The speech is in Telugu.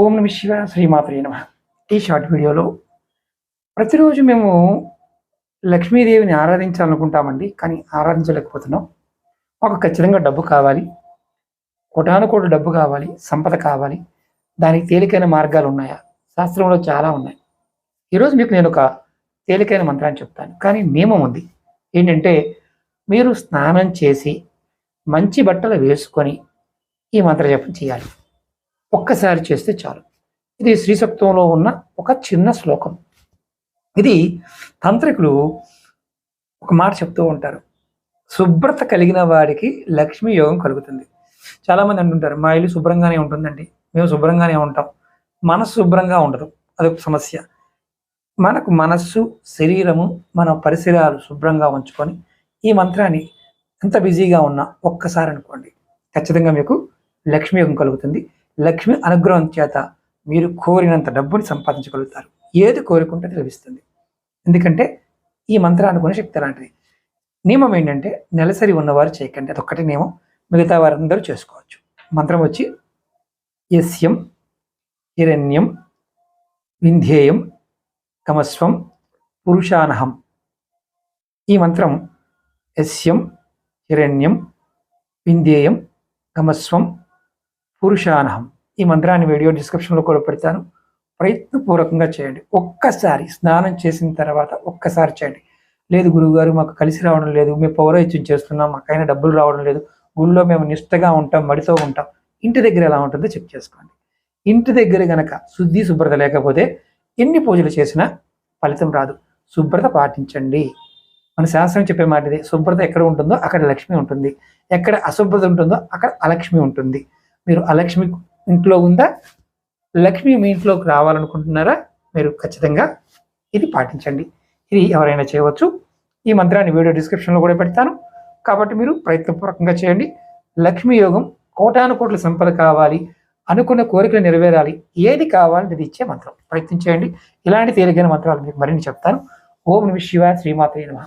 ఓం నమ శివ శ్రీమాత్రే నమ. ఈ షార్ట్ వీడియోలో ప్రతిరోజు మేము లక్ష్మీదేవిని ఆరాధించాలనుకుంటామండి కానీ ఆరాధించలేకపోతున్నాం. మాకు ఖచ్చితంగా డబ్బు కావాలి కోటానుకోటి డబ్బు కావాలి సంపద కావాలి. దానికి తేలికైన మార్గాలు ఉన్నాయా? శాస్త్రంలో చాలా ఉన్నాయి. ఈరోజు మీకు నేను ఒక తేలికైన మంత్రాన్ని చెప్తాను. కానీ నియమం ఉంది ఏంటంటే మీరు స్నానం చేసి మంచి బట్టలు వేసుకొని ఈ మంత్ర జపం చేయాలి. ఒక్కసారి చేస్తే చాలు. ఇది శ్రీశక్తంలో ఉన్న ఒక చిన్న శ్లోకం. ఇది తాంత్రికులు ఒక మాట చెప్తూ ఉంటారు. శుభ్రత కలిగిన వాడికి లక్ష్మీ యోగం కలుగుతుంది. చాలామంది అంటుంటారు మా ఇల్లు శుభ్రంగానే ఉంటుందండి. మేము శుభ్రంగానే ఉంటాం. మనసు శుభ్రంగా ఉండదు. అదొక సమస్య. మనకు మనస్సు శరీరము మన పరిసరాలు శుభ్రంగా ఉంచుకొని ఈ మంత్రాన్ని ఎంత బిజీగా ఉన్నా ఒక్కసారి అనుకోండి ఖచ్చితంగా మీకు లక్ష్మీ యోగం కలుగుతుంది. లక్ష్మి అనుగ్రహం చేత మీరు కోరినంత డబ్బుని సంపాదించగలుగుతారు. ఏది కోరుకుంటే లభిస్తుంది. ఎందుకంటే ఈ మంత్రానుకునే శక్తి లాంటిది. నియమం ఏంటంటే నెలసరి ఉన్నవారు చేయకండి. అదొక్కటి నియమం. మిగతా వారందరూ చేసుకోవచ్చు. మంత్రం వచ్చి యస్యం హిరణ్యం వింధ్యేయం కమస్వం పురుషానహం. ఈ మంత్రం యస్యం హిరణ్యం వింధ్యేయం కమస్వం పురుషానహం. ఈ మంత్రాన్ని వీడియో డిస్క్రిప్షన్లో కూడా పెడతాను. ప్రయత్నపూర్వకంగా చేయండి. ఒక్కసారి స్నానం చేసిన తర్వాత ఒక్కసారి చేయండి. లేదు గురువుగారు మాకు కలిసి రావడం లేదు. మేము పౌరోహిత్యం చేస్తున్నాం. మాకైనా డబ్బులు రావడం లేదు. గుళ్ళో మేము నిష్టగా ఉంటాం మడితో ఉంటాం. ఇంటి దగ్గర ఎలా ఉంటుందో చెక్ చేసుకోండి. ఇంటి దగ్గర గనక శుద్ధి శుభ్రత లేకపోతే ఎన్ని పూజలు చేసినా ఫలితం రాదు. శుభ్రత పాటించండి. మన శాస్త్రం చెప్పే మాట శుభ్రత ఎక్కడ ఉంటుందో అక్కడ లక్ష్మి ఉంటుంది. ఎక్కడ అశుభ్రత ఉంటుందో అక్కడ అలక్ష్మి ఉంటుంది. మీరు అలక్ష్మి ఇంట్లో ఉందా? లక్ష్మి మీ ఇంట్లోకి రావాలనుకుంటున్నారా? మీరు ఖచ్చితంగా ఇది పాటించండి. ఇది ఎవరైనా చేయవచ్చు. ఈ మంత్రాన్ని వీడియో డిస్క్రిప్షన్లో కూడా పెడతాను. కాబట్టి మీరు ప్రయత్నపూర్వకంగా చేయండి. లక్ష్మీ యోగం కోటాను కోట్ల సంపద కావాలి. అనుకున్న కోరికలు నెరవేరాలి. ఏది కావాలంటే ఇది ఇచ్చే మంత్రం. ప్రయత్నించేయండి. ఇలాంటి తేలికైన మంత్రాలు మీకు మరిన్ని చెప్తాను. ఓం శివ శ్రీమాత నమ.